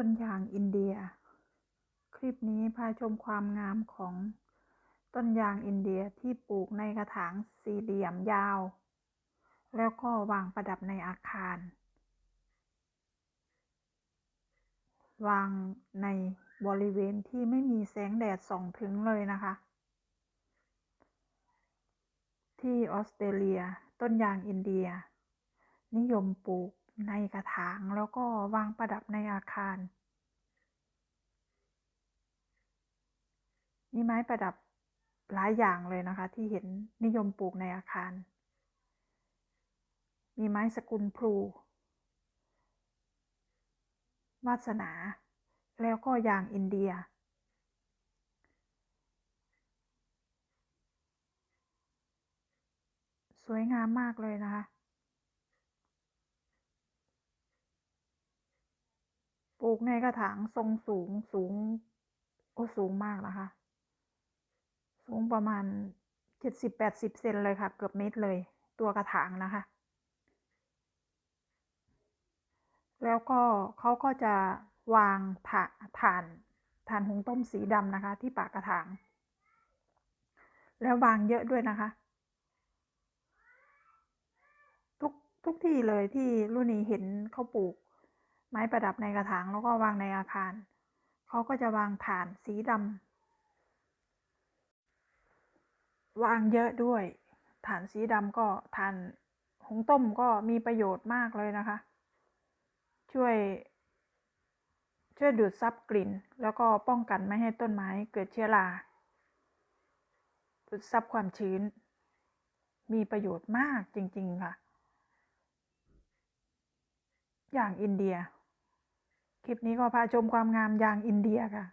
ต้นยางอินเดีย คลิปนี้พาชมความงามของต้นยางอินเดียที่ปลูกในกระถางสี่เหลี่ยมยาว แล้วก็วางประดับในอาคาร วางในบริเวณที่ไม่มีแสงแดดส่องถึงเลยนะคะ ที่ออสเตรเลียต้นยางอินเดีย นิยมปลูก ในกระถางแล้วก็วางประดับในอาคาร มีไม้ประดับหลายอย่างเลยนะคะ ที่เห็นนิยมปลูกในอาคาร มีไม้สกุลพลู วาสนา แล้วก็ยางอินเดีย สวยงามมากเลยนะคะ ป ลูกในกระถางทรงสูงสูง โอ้สูงมากนะคะ สูงประมาณเจ็ดสิบแปดสิบเซนเลยค่ะ เกือบเมตรเลย ตัวกระถางนะคะ แล้วก็เขาก็จะวางถาฐานฐานหุงต้มสีดำนะคะ ที่ปากกระถาง แล้ววางเยอะด้วยนะคะ ทุกทุกที่เลยที่รุ่นนี้เห็นเขาปลูก ไม้ประดับในกระถางแล้วก็วางในอาคาร เขาก็จะวางฐานสีดำวางเยอะด้วย ฐานสีดำก็ฐานหงต้มก็มีประโยชน์มากเลยนะคะ ช่วย ช่วยดูดซับกลิ่น แล้วก็ป้องกันไม่ให้ต้นไม้เกิดเชื้อราดูดซับความชื้น มีประโยชน์มากจริง ๆ ค่ะ อย่างอินเดีย คลิปนี้ก็พาชมความงามอย่างอินเดียค่ะ